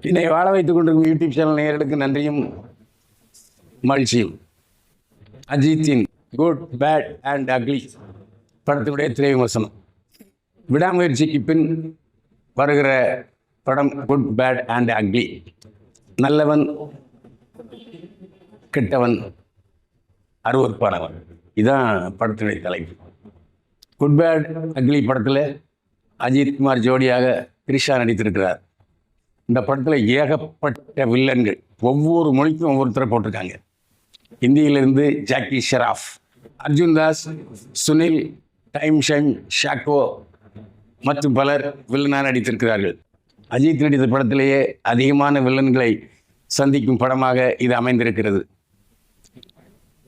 என்னை வாழ வைத்துக் கொண்டிருக்கும் யூடியூப் சேனல் நேயர்களுக்கு நன்றியும் மகிழ்ச்சியும். அஜித்தின் குட் பேட் அண்ட் அக்லி படத்தினுடைய திரை விமர்சனம் விடாமுயற்சிக்கு பின் வருகிற படம் குட் பேட் அண்ட் அக்லி நல்லவன் கெட்டவன் அருவறுப்பானவன் இதுதான் படத்தினுடைய தலைப்பு. குட் பேட் அக்லி படத்தில் அஜித் குமார் ஜோடியாக த்ரிஷா நடித்திருக்கிறார். இந்த படத்தில் ஏகப்பட்ட வில்லன்கள். ஒவ்வொரு மொழிக்கும் ஒவ்வொருத்தரை போட்டிருக்காங்க. இந்தியிலிருந்து ஜாக்கி ஷெராஃப் அர்ஜுன் தாஸ் சுனில் டைம் ஷைம் ஷாக்கோ மற்றும் பலர் வில்லனாக நடித்திருக்கிறார்கள். அஜித் நடித்த படத்திலேயே அதிகமான வில்லன்களை சந்திக்கும் படமாக இது அமைந்திருக்கிறது.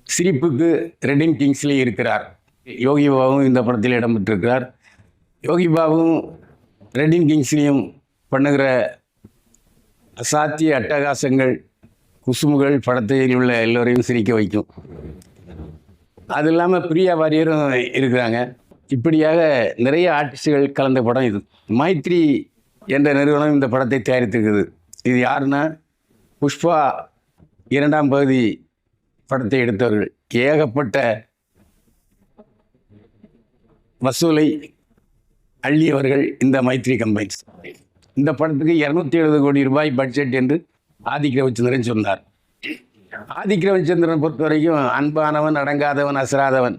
சிரிப்புக்கு ரெடின் கிங்ஸ்லி இருக்கிறார். யோகி பாபுவும் இந்த படத்தில் இடம்பெற்றிருக்கிறார். யோகி பாபுவும் ரெடின் கிங்ஸ்லியும் பண்ணுகிற அசாத்திய அட்டகாசங்கள் குசுமுகள் படத்தில் உள்ள எல்லோரையும் சிரிக்க வைக்கும். அது இல்லாமல் பிரியா வாரியரும் இருக்கிறாங்க. இப்படியாக நிறைய ஆர்டிஸ்டுகள் கலந்த படம் இது. மைத்ரி என்ற நிறுவனம் இந்த படத்தை தயாரித்திருக்குது. இது யாருன்னா புஷ்பா இரண்டாம் பகுதி படத்தை எடுத்தவர்கள். ஏகப்பட்ட வசூலை அள்ளியவர்கள் இந்த மைத்ரி கம்பைன்ஸ். இந்த படத்துக்கு இரநூத்தி எழுபது கோடி ரூபாய் பட்ஜெட் என்று ஆதிக் ரவிச்சந்திரன் சொன்னார். ஆதிக் ரவிச்சந்திரன் பொறுத்த வரைக்கும் அன்பானவன் அடங்காதவன் அசராதவன்.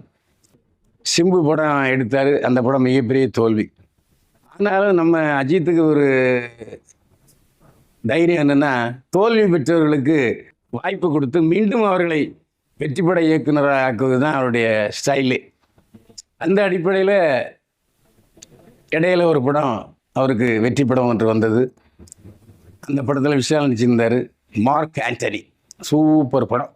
சிம்பு படம் எடுத்தார். அந்த படம் மிகப்பெரிய தோல்வி. ஆனாலும் நம்ம அஜித்துக்கு ஒரு தைரியம் என்னென்னா தோல்வி பெற்றவர்களுக்கு வாய்ப்பு கொடுத்து மீண்டும் அவர்களை வெற்றிப்பட இயக்குனராக ஆக்குவது தான் அவருடைய ஸ்டைலு அந்த அடிப்படையில் இடையில ஒரு படம் அவருக்கு வெற்றி படம் ஒன்று வந்தது. அந்த படத்தில் விஷால் நடிச்சிருந்தார். Mark Antony. சூப்பர் படம்.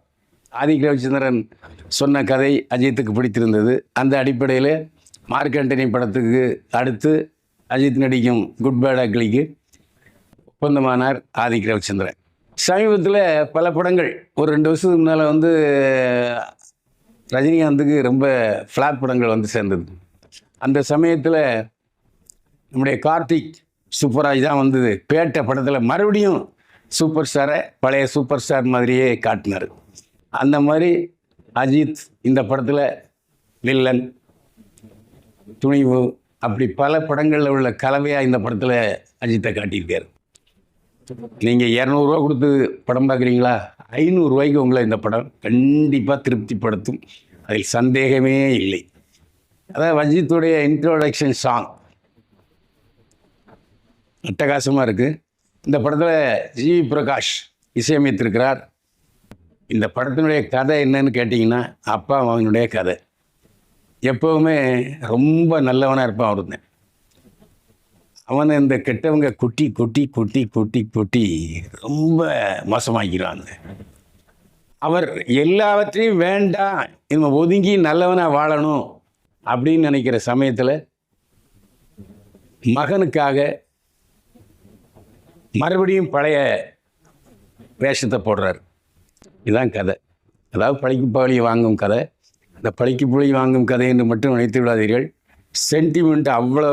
ஆதிக் ரவிச்சந்திரன் சொன்ன கதை அஜித்துக்கு பிடித்திருந்தது. அந்த அடிப்படையில் மார்க் ஆண்டனி படத்துக்கு அடுத்து அஜித் நடிக்கும் குட் பேட் அக்லிக்கு ஒப்பந்தமானார் ஆதிக் ரவிச்சந்திரன். சமீபத்தில் பல படங்கள். ஒரு ரெண்டு வருஷத்துக்கு முன்னால் வந்து ரஜினிகாந்துக்கு ரொம்ப ஃப்ளாப் படங்கள் வந்து சேர்ந்தது. அந்த சமயத்தில் நம்முடைய கார்த்திக் சூப்பராஜ் தான் வந்தது. பேட்டை படத்தில் மறுபடியும் சூப்பர் ஸ்டாரை பழைய சூப்பர் ஸ்டார் மாதிரியே காட்டினார். அந்த மாதிரி அஜித் இந்த படத்தில் வில்லன் துணிவு அப்படி பல படங்களில் உள்ள கலவையாக இந்த படத்தில் அஜித்தை காட்டியிருக்கார். நீங்கள் இரநூறுவா கொடுத்து படம் பார்க்குறீங்களா? ஐநூறுரூவாய்க்கு உங்களை இந்த படம் கண்டிப்பாக திருப்திப்படுத்தும். அதில் சந்தேகமே இல்லை. அதான் அஜித்துடைய இன்ட்ரோடக்ஷன் சாங் அட்டகாசமாக இருக்குது இந்த படத்தில் ஜிவி பிரகாஷ் இசையமைத்திருக்கிறார். இந்த படத்தினுடைய கதை என்னன்னு கேட்டிங்கன்னா அப்பா அவனுடைய கதை. எப்போவுமே ரொம்ப நல்லவனாக இருப்பான் அவருந்தேன் அவனை இந்த கெட்டவங்க குட்டி குட்டி குட்டி குட்டி குட்டி ரொம்ப மோசமாக்கிறாங்க அவர் எல்லாவற்றையும் வேண்டாம் இவன் ஒதுங்கி நல்லவனாக வாழணும் அப்படின்னு நினைக்கிற சமயத்தில் மகனுக்காக மறுபடியும் பழைய வேஷத்தை போடுறார். இதுதான் கதை. அதாவது பழிக்கு பழி வாங்கும் கதை. இந்த பழிக்கு புழி வாங்கும் கதை என்று மட்டும் நினைத்து விடாதீர்கள். சென்டிமெண்ட் அவ்வளோ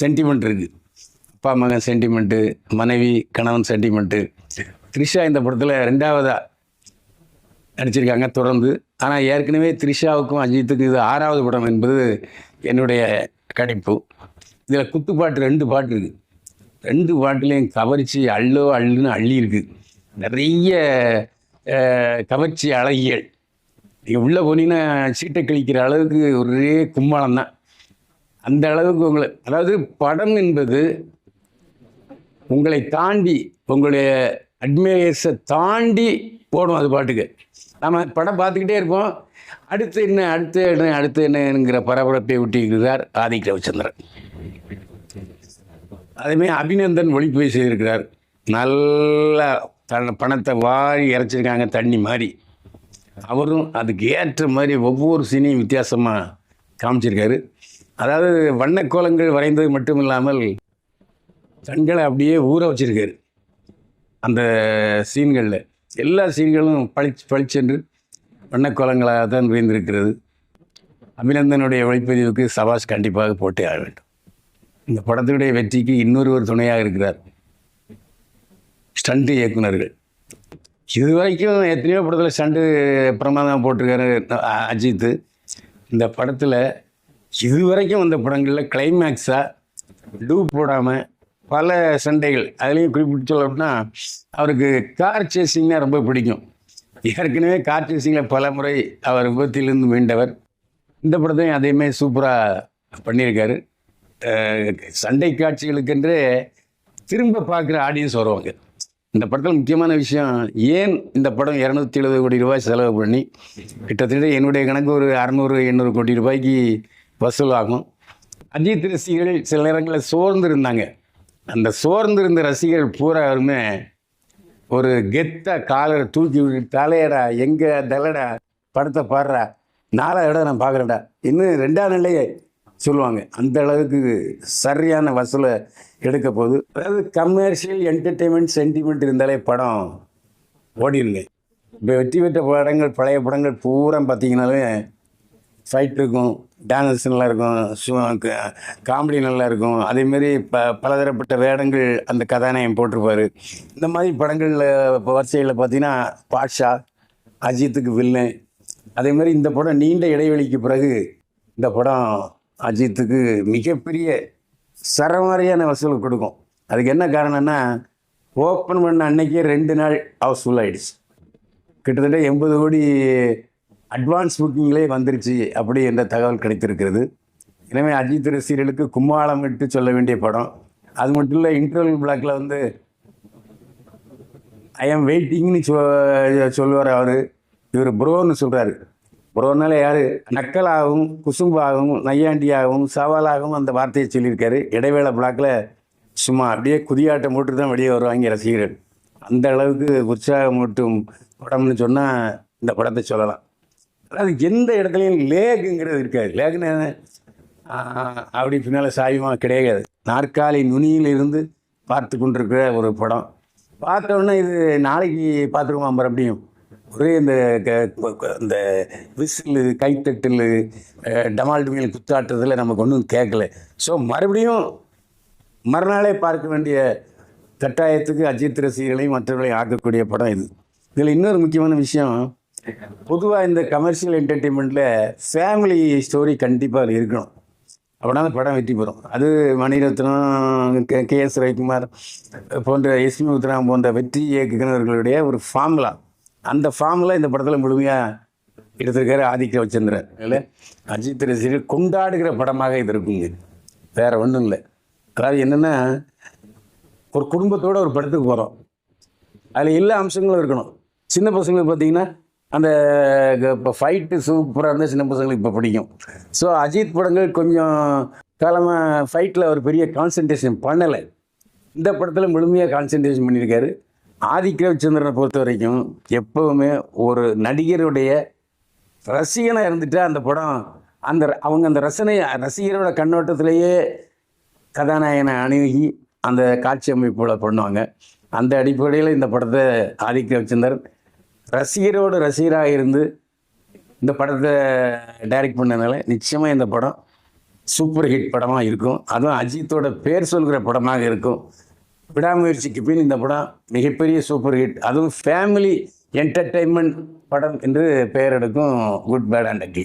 சென்டிமெண்ட் இருக்குது அப்பா மகன் சென்டிமெண்ட்டு மனைவி கணவன் சென்டிமெண்ட்டு த்ரிஷா இந்த படத்தில் ரெண்டாவதாக நடிச்சிருக்காங்க தொடர்ந்து. ஆனால் ஏற்கனவே த்ரிஷாவுக்கும் அஜித்துக்கும் இது ஆறாவது படம் என்பது என்னுடைய கணிப்பு. இதில் குத்துப்பாட்டு ரெண்டு பாட்டு இருக்குது ரெண்டு பாட்டுலேயும் கவர்ச்சி அள்ளோ அள்ளுன்னு அள்ளி இருக்குது நிறைய கவர்ச்சி அழகியல் நீங்கள் உள்ளே போனீங்கன்னா சீட்டை கழிக்கிற அளவுக்கு ஒரே கும்மாளம் தான் அந்த அளவுக்கு உங்களை அதாவது படம் என்பது உங்களை தாண்டி உங்களுடைய அட்மையர்ஸை தாண்டி போடும் அது பாட்டுக்கு. நம்ம படம் பார்த்துக்கிட்டே இருப்போம். அடுத்து என்ன அடுத்து என்ன அடுத்து என்னங்கிற பரபரப்பை விட்டிருக்கிறார் ஆதிக் ரவிச்சந்திரன். அதேமாரி அபிநந்தன் ஒளிப்பதிவு செய்திருக்கிறார் நல்ல தன் பணத்தை வாரி இறைச்சிருக்காங்க தண்ணி மாதிரி. அவரும் அதுக்கு ஏற்ற மாதிரி ஒவ்வொரு சீனையும் வித்தியாசமாக காமிச்சிருக்காரு. அதாவது வண்ணக்கோலங்கள் வரைந்தது மட்டும் இல்லாமல் கண்களை அப்படியே ஊற வச்சிருக்காரு. அந்த சீன்களில் எல்லா சீன்களும் பளிச்சு பளிச்சென்று வண்ணக்கோலங்களாக தான் விரைந்திருக்கிறது. அபிநந்தனுடைய ஒளிப்பதிவுக்கு சபாஷ் கண்டிப்பாக போட்டே ஆக வேண்டும். இந்த படத்தினுடைய வெற்றிக்கு இன்னொருவர் துணையாக இருக்கிறார். ஸ்டண்ட் இயக்குனர்கள் இது வரைக்கும் எத்தனையோ படத்தில் ஸ்டண்டு பிரமாதம் போட்டிருக்காரு அஜித். இந்த படத்தில் இது வரைக்கும் வந்த படங்களில் கிளைமேக்ஸாக டூ போடாமல் பல சண்டைகள். அதுலேயும் குறிப்பிட்டு சொல்லணும்னா அவருக்கு கார் சேசிங்னா ரொம்ப பிடிக்கும். ஏற்கனவே கார் சேசிங்கில் பல முறை அவர் விபத்திலிருந்து மீண்டவர். இந்த படத்தையும் அதேமாதிரி சூப்பராக பண்ணியிருக்காரு. சண்டை காட்சிகளுக்கென்று திரும்ப பார்க்குற ஆடியன்ஸ் வருவாங்க. இந்த படத்தில் முக்கியமான விஷயம் ஏன் இந்த படம் இரநூத்தி எழுபது கோடி ரூபாய் செலவு பண்ணி கிட்டத்தட்ட என்னுடைய கணக்கு ஒரு அறநூறு எண்ணூறு கோடி ரூபாய்க்கு வசூலாகும். அஜித் ரசிகர்கள் சில நேரங்களில் சோர்ந்து இருந்தாங்க அந்த சோர்ந்து இருந்த ரசிகர்கள் பூராருமே ஒரு கெத்த காலரை தூக்கி விட்டு தலையடா எங்கே தலடா படத்தை பாடுறா நாலாவது இடம் நான் பார்க்குறேன்டா. இன்னும் ரெண்டாம் நிலையே சொல்லுவாங்க. அந்த அளவுக்கு சரியான வசூலை எடுக்க போகுது. அதாவது கமர்ஷியல் என்டர்டெயின்மெண்ட் சென்டிமெண்ட் இருந்தாலே படம் ஓடிடுங்க. இப்போ வெற்றி பெற்ற படங்கள் பழைய படங்கள் பூரா பார்த்தீங்கன்னாலே ஃபைட் இருக்கும். டான்ஸ் நல்லா இருக்கும். காமெடி நல்லா இருக்கும். அதேமாரி ப பலதரப்பட்ட வேடங்கள் அந்த கதாநாயகம் போட்டிருப்பார். இந்த மாதிரி படங்களில் இப்போ வரிசையில் பார்த்தீங்கன்னா பாட்ஷா அஜித்துக்கு வில்லன். அதே மாதிரி இந்த படம் நீண்ட இடைவெளிக்கு பிறகு இந்த படம் அஜித்துக்கு மிகப்பெரிய சரமாரியான வசூல் கொடுக்கும். அதுக்கு என்ன காரணம்னா ஓப்பன் பண்ண அன்னைக்கே ரெண்டு நாள் ஹவுஸ்ஃபுல் ஆகிடுச்சு கிட்டத்தட்ட எண்பது கோடி அட்வான்ஸ் புக்கிங்லே வந்துருச்சு அப்படி என்ற தகவல் கிடைத்திருக்கிறது. எனவே அஜித் ரசிகர்களுக்கு கும்மாளம் விட்டு சொல்ல வேண்டிய படம். அது மட்டும் இல்லை இன்டர்வல் பிளாக்ல வந்து ஐ ஆம் வெயிட்டிங்னு சொ சொல்லுவார் அவர். இவர் ப்ரோன்னு சொல்கிறாரு ப்ரோனால யார்? நக்கலாகவும் குசும்பாகவும் நையாண்டியாகவும் சவாலாகவும் அந்த வார்த்தையை சொல்லியிருக்காரு. இடைவேளை பிளாக்கில் சும்மா அப்படியே குதியாட்டம் போட்டு தான் வெளியே வருவாங்க ரசிகர்கள். அந்த அளவுக்கு உற்சாகம் மட்டும் படம்னு சொன்னால் இந்த படத்தை சொல்லலாம். அதாவது எந்த இடத்துலையும் லேகுங்கிறது இருக்காது. லேகுன்னு அப்படி பின்னால் சாயமாக கிடையாது. நாற்காலி நுனியிலிருந்து பார்த்து கொண்டிருக்கிற ஒரு படம். பார்த்தோன்னே இது நாளைக்கு பார்த்துருவோம் மறுபடியும் ஒரே இந்த க- இந்த விசில் கைத்தட்டில் டமால்டுமியல் குத்தாட்டுறதில் நமக்கு ஒன்றும் கேட்கல ஸோ மறுபடியும் மறுநாளே பார்க்க வேண்டிய கட்டாயத்துக்கு அஜித் ரசிகர்களையும் மற்றவர்களையும் ஆக்கக்கூடிய படம் இது. இதில் இன்னொரு முக்கியமான விஷயம் பொதுவாக இந்த கமர்ஷியல் என்டர்டெயின்மெண்ட்டில் ஃபேமிலி ஸ்டோரி கண்டிப்பாக இருக்கணும். அப்படின்னா அந்த படம் வெற்றி பெறும். அது Mani Ratnam K K S Ravikumar போன்ற எஸ் பி முத்துராம் போன்ற வெற்றி இயக்குநர்களுடைய ஒரு ஃபார்முலா அந்த ஃபார்மில் இந்த படத்தில் முழுமையாக எடுத்திருக்காரு ஆதிக்க வச்சந்திரன் இல்லை? அஜித் ரசிகர் கொண்டாடுகிற படமாக இது இருக்குங்க. வேறு ஒன்றும் இல்லை. அதாவது என்னென்னா ஒரு குடும்பத்தோடு ஒரு படத்துக்கு போகிறோம் அதில் எல்லா அம்சங்களும் இருக்கணும். சின்ன பசங்களுக்கு பார்த்தீங்கன்னா அந்த இப்போ ஃபைட்டு சூப்பராக இருந்தால் சின்ன பசங்களுக்கு இப்போ பிடிக்கும். ஸோ அஜித் படங்கள் கொஞ்சம் காலமாக ஃபைட்டில் ஒரு பெரிய கான்சன்ட்ரேஷன் பண்ணலை. இந்த படத்தில் முழுமையாக கான்சன்ட்ரேஷன் பண்ணியிருக்காரு. ஆதிக்க ரவிச்சந்திரனை பொறுத்த வரைக்கும் எப்போவுமே ஒரு நடிகருடைய ரசிகனாக இருந்துட்டு அந்த படம் அந்த அவங்க அந்த ரசனை ரசிகரோட கண்ணோட்டத்திலேயே கதாநாயகனை அணுகி அந்த காட்சி அமைப்புகளை பண்ணுவாங்க. அந்த அடிப்படையில் இந்த படத்தை ஆதிக்க ரசிகரோட ரசிகரோடு ரசிகராக இருந்து இந்த படத்தை டைரக்ட் பண்ணதுனால நிச்சயமாக இந்த படம் சூப்பர் ஹிட் படமாக இருக்கும். அதுவும் அஜித்தோட பேர் சொல்கிற படமாக இருக்கும். விடாமுயற்சிக்கு பின் இந்த படம் மிகப்பெரிய சூப்பர் ஹிட் அதுவும் ஃபேமிலி என்டர்டெயின்மெண்ட் படம் என்று பெயர் எடுக்கும் குட் பேட் அண்ட் அக்லி